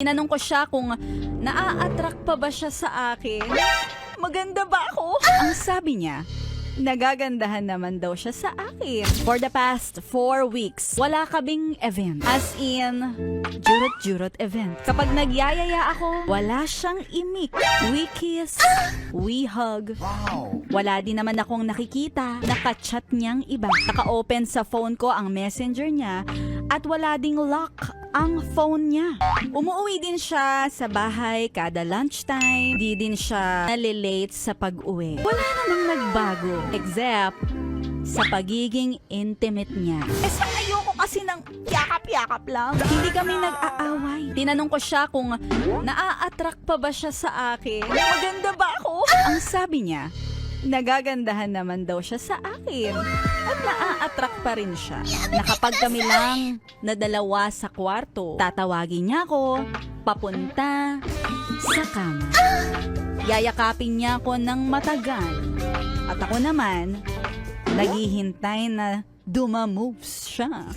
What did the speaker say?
Tinanong ko siya kung naa-attract pa ba siya sa akin. Maganda ba ako? Ang sabi niya, nagagandahan naman daw siya sa akin. For the past four weeks, wala kabing event. As in, jurot-jurot event. Kapag nagyayaya ako, wala siyang imik. We kiss, we hug. Wala din naman akong nakikita. Nakachat niyang iba. Naka-open sa phone ko ang messenger niya at wala ding lock ang phone niya. Umuwi din siya sa bahay kada lunchtime. Di din siya nalilate sa pag-uwi. Wala namang nagbago except sa pagiging intimate niya. Eh sa ayoko kasi ng yakap-yakap lang. Hindi kami nag-aaway. Tinanong ko siya kung naa-attract pa ba siya sa akin. Maganda ba ako? Ang sabi niya, nagagandahan naman daw siya sa akin. At naa-attract pa rin siya. Na kapag kami lang na dalawa sa kwarto, tatawagin niya ako papunta sa kama. Yayakapin niya ako ng matagal. At ako naman, naghihintay na dumamoves siya.